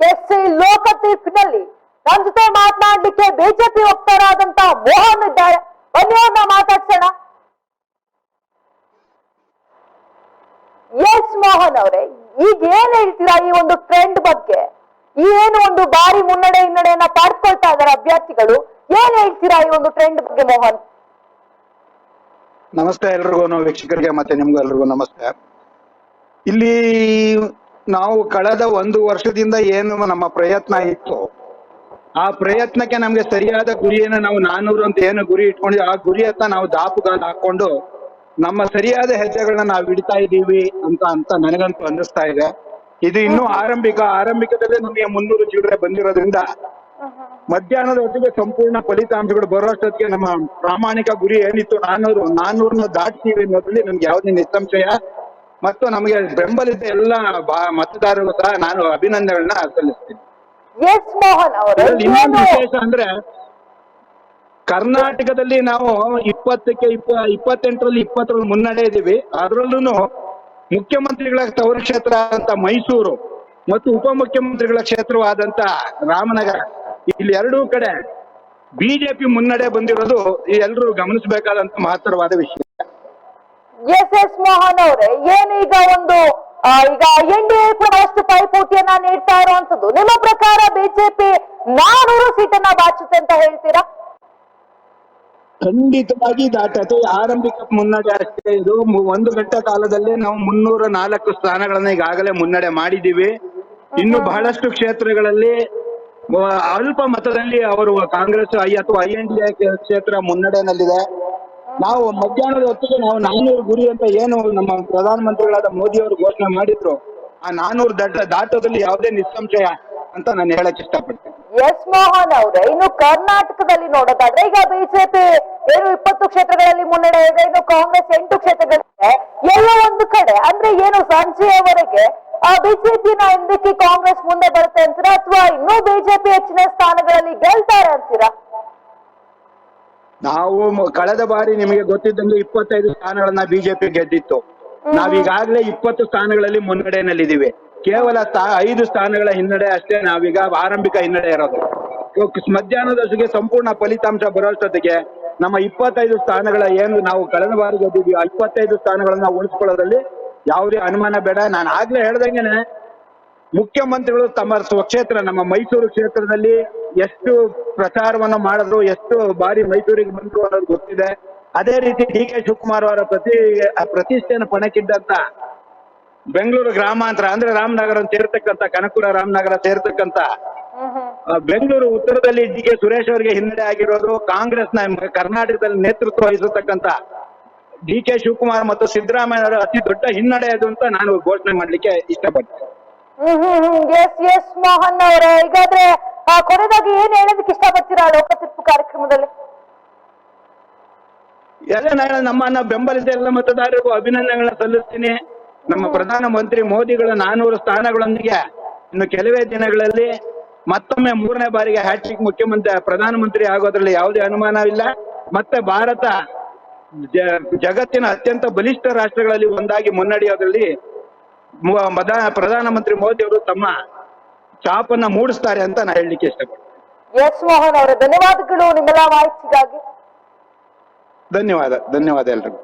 S ಈ ಲೋಕ ತೀರ್ಪಿನಲ್ಲಿ ನಮ್ ಜೊತೆ ಮಾತನಾಡ್ಲಿಕ್ಕೆ ಬಿಜೆಪಿ ವಕ್ತಾರಾದಂತ ಮೋಹನ್ ಇದ್ದಾರೆ. ಬನ್ನಿ ಅವ್ರನ್ನ ಮಾತಾಡ್ಸೋಣ. ಎಸ್ ಮೋಹನ್ ಅವರೇ, ಈಗ ಏನ್ ಹೇಳ್ತೀರಾ ಈ ಒಂದು ಟ್ರೆಂಡ್ ಬಗ್ಗೆ? ಈ ಏನು ಒಂದು ಬಾರಿ ಮುನ್ನಡೆ ಹಿನ್ನಡೆಯನ್ನ ಪಡ್ಕೊಳ್ತಾ ಇದಾರೆ ಅಭ್ಯರ್ಥಿಗಳು? ಏನ್ ಹೇಳ್ತೀರಾ ಈ ಒಂದು ಟ್ರೆಂಡ್ ಬಗ್ಗೆ ಮೋಹನ್? ನಮಸ್ತೆ ಎಲ್ರಿಗೂ, ವೀಕ್ಷಕರಿಗೆ ಮತ್ತೆ ನಿಮ್ಗೂ ಎಲ್ರಿಗೂ ನಮಸ್ತೆ. ಇಲ್ಲಿ ನಾವು ಕಳೆದ ಒಂದು ವರ್ಷದಿಂದ ಏನು ನಮ್ಮ ಪ್ರಯತ್ನ ಇತ್ತು. ಆ ಪ್ರಯತ್ನಕ್ಕೆ ನಮ್ಗೆ ಸರಿಯಾದ ಗುರಿಯನ್ನು ನಾವು ನಾನೂರು ಅಂತ ಏನು ಗುರಿ ಇಟ್ಕೊಂಡಿದ್ವಿ ಆ ಗುರಿಯತ್ತ ನಾವು ದಾಪುಗಳನ್ನ ಹಾಕೊಂಡು ನಮ್ಮ ಸರಿಯಾದ ಹೆಜ್ಜೆಗಳನ್ನ ನಾವು ಇಡ್ತಾ ಇದ್ದೀವಿ ಅಂತ ಅಂತ ನನಗಂತೂ ಅನ್ನಿಸ್ತಾ ಇದೆ. ಇದು ಇನ್ನೂ ಆರಂಭಿಕ, ಆರಂಭಿಕದಲ್ಲೇ ನಮಗೆ ಮುನ್ನೂರು ಜೀವನ ಬಂದಿರೋದ್ರಿಂದ ಮಧ್ಯಾಹ್ನದ ಹೊತ್ತಿಗೆ ಸಂಪೂರ್ಣ ಫಲಿತಾಂಶಗಳು ಬರೋಷ್ಟೊತ್ತಿಗೆ ನಮ್ಮ ಪ್ರಾಮಾಣಿಕ ಗುರಿ ಏನಿತ್ತು ನಾನೂರು, ನಾನೂರನ್ನ ದಾಟ್ತೀವಿ ಅನ್ನೋದ್ರಲ್ಲಿ ನಮ್ಗೆ ಯಾವುದೇ ನಿಸ್ಸಂಶಯ ಮತ್ತು ನಮಗೆ ಬೆಂಬಲಿತ ಎಲ್ಲ ಮತದಾರರು ಸಹ ನಾನು ಅಭಿನಂದನೆಗಳನ್ನ ಸಲ್ಲಿಸ್ತೀನಿ. ಇನ್ನೊಂದು ವಿಶೇಷ ಅಂದ್ರೆ ಕರ್ನಾಟಕದಲ್ಲಿ ನಾವು ಇಪ್ಪತ್ತಕ್ಕೆ ಇಪ್ಪ ಇಪ್ಪತ್ತೆಂಟರಲ್ಲಿ ಇಪ್ಪತ್ತರಲ್ಲಿ ಮುನ್ನಡೆ ಇದ್ದೀವಿ. ಅದರಲ್ಲೂ ಮುಖ್ಯಮಂತ್ರಿಗಳ ತವರು ಕ್ಷೇತ್ರ ಅಂತ ಮೈಸೂರು ಮತ್ತು ಉಪಮುಖ್ಯಮಂತ್ರಿಗಳ ಕ್ಷೇತ್ರವಾದಂತ ರಾಮನಗರ. ಇಲ್ಲಿ ಎರಡೂ ಕಡೆ ಬಿಜೆಪಿ ಮುನ್ನಡೆ ಬಂದಿರೋದು ಎಲ್ಲರೂ ಗಮನಿಸಬೇಕಾದಂತ ಮಹತ್ತರವಾದ ವಿಷಯ. ಎಸ್ ಎಸ್ ಮೋಹನ್ ಅವರೇ ಏನು ಈಗ ಒಂದು ಈಗ ಎನ್ ಡಿ ಎ ಕೂಡ ಅಷ್ಟು ಪೈಪೋಟಿಯನ್ನ ನೀಡ್ತಾ ಇರುವಂತದ್ದು ನಿಮ್ಮ ಪ್ರಕಾರ ಬಿಜೆಪಿ ನಾನೂರು ಸೀಟನ್ನ ಬಾಚುತ್ತೆ ಅಂತ ಹೇಳ್ತೀರಾ? ಖಂಡಿತವಾಗಿ ದಾಟತೆ ಆರಂಭಿಕ ಮುನ್ನಡೆ ಅಷ್ಟೇ ಇದು ಒಂದು ಗಂಟೆ ಕಾಲದಲ್ಲಿ ನಾವು ಮುನ್ನೂರ ನಾಲ್ಕು ಸ್ಥಾನಗಳನ್ನ ಈಗಾಗಲೇ ಮುನ್ನಡೆ ಮಾಡಿದ್ದೀವಿ. ಇನ್ನು ಬಹಳಷ್ಟು ಕ್ಷೇತ್ರಗಳಲ್ಲಿ ಅಲ್ಪ ಮತದಲ್ಲಿ ಅವರು ಕಾಂಗ್ರೆಸ್ ಐ ಅಥವಾ ಐ ಎನ್ ಡಿ ಎ ಕ್ಷೇತ್ರ ಮುನ್ನಡೆನಲ್ಲಿದೆ. ನಾವು ಮಧ್ಯಾಹ್ನದ ಹೊತ್ತಿಗೆ ನಾವು ನಾನ್ನೂರು ಗುರಿ ಅಂತ ಏನು ನಮ್ಮ ಪ್ರಧಾನಮಂತ್ರಿಗಳಾದ ಮೋದಿ ಅವರು ಘೋಷಣೆ ಮಾಡಿದ್ರು, ಆ ನಾನೂರು ದಡ್ಡ ದಾಟೋದ್ರಲ್ಲಿ ಯಾವುದೇ ನಿಸ್ಸಂಶಯ ಅಂತ ನಾನು ಹೇಳಕ್ ಇಷ್ಟಪಡ್ತೇನೆ. ಎಸ್ ಮೋಹನ್ ಅವ್ರೆ, ಇನ್ನು ಕರ್ನಾಟಕದಲ್ಲಿ ನೋಡೋದಾದ್ರೆ ಈಗ ಬಿಜೆಪಿ ಏನು ಇಪ್ಪತ್ತು ಕ್ಷೇತ್ರಗಳಲ್ಲಿ ಮುನ್ನಡೆ ಇದೆ ಇನ್ನು ಕಾಂಗ್ರೆಸ್ ಎಂಟು ಕ್ಷೇತ್ರಗಳಿದೆ, ಎಲ್ಲ ಒಂದು ಕಡೆ, ಅಂದ್ರೆ ಏನು ಸಂಜೆಯವರೆಗೆ, ಆ ಬಿಜೆಪಿನ ಹಿಂದಕ್ಕೆ ಕಾಂಗ್ರೆಸ್ ಮುಂದೆ ಬರುತ್ತೆ ಅಂತೀರಾ, ಅಥವಾ ಇನ್ನೂ ಬಿಜೆಪಿ ಹೆಚ್ಚಿನ ಸ್ಥಾನಗಳಲ್ಲಿ ಗೆಲ್ತಾರೆ ಅಂತೀರಾ? ನಾವು ಕಳೆದ ಬಾರಿ ನಿಮಗೆ ಗೊತ್ತಿದ್ದಂಗೆ ಇಪ್ಪತ್ತೈದು ಸ್ಥಾನಗಳನ್ನ ಬಿಜೆಪಿ ಗೆದ್ದಿತ್ತು. ನಾವೀಗಾಗಲೇ ಇಪ್ಪತ್ತು ಸ್ಥಾನಗಳಲ್ಲಿ ಮುನ್ನಡೆನಲ್ಲಿದ್ದೀವಿ ಕೇವಲ ಐದು ಸ್ಥಾನಗಳ ಹಿನ್ನಡೆ ಅಷ್ಟೇ ನಾವೀಗ ಆರಂಭಿಕ ಹಿನ್ನಡೆ ಇರೋದು. ಇವಾಗ ಮಧ್ಯಾಹ್ನದ ಹೊತ್ತಿಗೆ ಸಂಪೂರ್ಣ ಫಲಿತಾಂಶ ಬರೋಷ್ಟೊತ್ತಿಗೆ ನಮ್ಮ ಇಪ್ಪತ್ತೈದು ಸ್ಥಾನಗಳ ಏನು ನಾವು ಕಳೆದ ಬಾರಿ ಗೆದ್ದಿದ್ವಿ ಆ ಇಪ್ಪತ್ತೈದು ಸ್ಥಾನಗಳನ್ನ ಉಳಿಸ್ಕೊಳ್ಳೋದ್ರಲ್ಲಿ ಯಾವುದೇ ಅನುಮಾನ ಬೇಡ. ನಾನು ಆಗ್ಲೇ ಹೇಳ್ದಂಗೆನೆ ಮುಖ್ಯಮಂತ್ರಿಗಳು ತಮ್ಮ ಸ್ವಕ್ಷೇತ್ರ ನಮ್ಮ ಮೈಸೂರು ಕ್ಷೇತ್ರದಲ್ಲಿ ಎಷ್ಟು ಪ್ರಚಾರವನ್ನ ಮಾಡಿದ್ರು, ಎಷ್ಟು ಬಾರಿ ಮೈಸೂರಿಗೆ ಬಂದ್ರು ಅನ್ನೋದು ಗೊತ್ತಿದೆ. ಅದೇ ರೀತಿ ಡಿ ಕೆ ಶಿವಕುಮಾರ್ ಅವರ ಪ್ರತಿ ಪ್ರತಿಷ್ಠೆಯನ್ನು ಪಣಕ್ಕಿದ್ದಂತ ಬೆಂಗಳೂರು ಗ್ರಾಮಾಂತರ, ಅಂದ್ರೆ ರಾಮನಗರ ಸೇರ್ತಕ್ಕಂತ ಕನಕಪುರ, ರಾಮನಗರ ಸೇರ್ತಕ್ಕಂತ ಬೆಂಗಳೂರು ಉತ್ತರದಲ್ಲಿ ಡಿ ಕೆ ಸುರೇಶ್ ಅವರಿಗೆ ಹಿನ್ನಡೆ ಆಗಿರೋದು ಕಾಂಗ್ರೆಸ್ನ ಕರ್ನಾಟಕದಲ್ಲಿ ನೇತೃತ್ವ ವಹಿಸತಕ್ಕಂತ ಡಿ ಕೆ ಶಿವಕುಮಾರ್ ಮತ್ತು ಸಿದ್ದರಾಮಯ್ಯ ಅವರ ಅತಿ ದೊಡ್ಡ ಹಿನ್ನಡೆ ಅದು ಅಂತ ನಾನು ಘೋಷಣೆ ಮಾಡ್ಲಿಕ್ಕೆ ಇಷ್ಟಪಡ್ತೇನೆ. ಹ್ಮ್ ಹ್ಮ್ ಎಸ್ ಎಸ್ ಮೋಹನ್ ಅವರೇ. ಈಗಾದ್ರೆ ಕೊನೆಯದಾಗಿ ಏನ್ ಹೇಳೋದಕ್ಕೆ ಇಷ್ಟಪಡ್ತೀರಾ ಲೋಕ ತೀರ್ಪು ಕಾರ್ಯಕ್ರಮದಲ್ಲಿ? ಎಲ್ಲ ನಾನು ನಮ್ಮನ್ನ ಬೆಂಬಲಿಸಿದ ಎಲ್ಲ ಮತದಾರರಿಗೂ ಅಭಿನಂದನೆಗಳನ್ನ ಸಲ್ಲಿಸ್ತೀನಿ. ನಮ್ಮ ಪ್ರಧಾನ ಮಂತ್ರಿ ಮೋದಿಗಳ ನಾನೂರು ಸ್ಥಾನಗಳೊಂದಿಗೆ ಇನ್ನು ಕೆಲವೇ ದಿನಗಳಲ್ಲಿ ಮತ್ತೊಮ್ಮೆ ಮೂರನೇ ಬಾರಿಗೆ ಹ್ಯಾಟ್ರಿಕ್ ಮುಖ್ಯಮಂತ್ರಿ ಪ್ರಧಾನಮಂತ್ರಿ ಆಗೋದ್ರಲ್ಲಿ ಯಾವುದೇ ಅನುಮಾನವಿಲ್ಲ ಮತ್ತೆ ಭಾರತ ಜಗತ್ತಿನ ಅತ್ಯಂತ ಬಲಿಷ್ಠ ರಾಷ್ಟ್ರಗಳಲ್ಲಿ ಒಂದಾಗಿ ಮುನ್ನಡೆಯೋದ್ರಲ್ಲಿ ಪ್ರಧಾನಮಂತ್ರಿ ಮೋದಿ ಅವರು ತಮ್ಮ ಛಾಪನ್ನ ಮೂಡಿಸ್ತಾರೆ ಅಂತ ನಾನು ಹೇಳಲಿಕ್ಕೆ ಇಷ್ಟಪಡ್ತೀನಿ. ಎಸ್ ಮೋಹನ್ ಅವರ ಧನ್ಯವಾದಗಳು ನಿಮ್ಮೆಲ್ಲ ಮಾಹಿತಿಗಾಗಿ ಧನ್ಯವಾದ ಧನ್ಯವಾದ ಎಲ್ರಿಗೂ.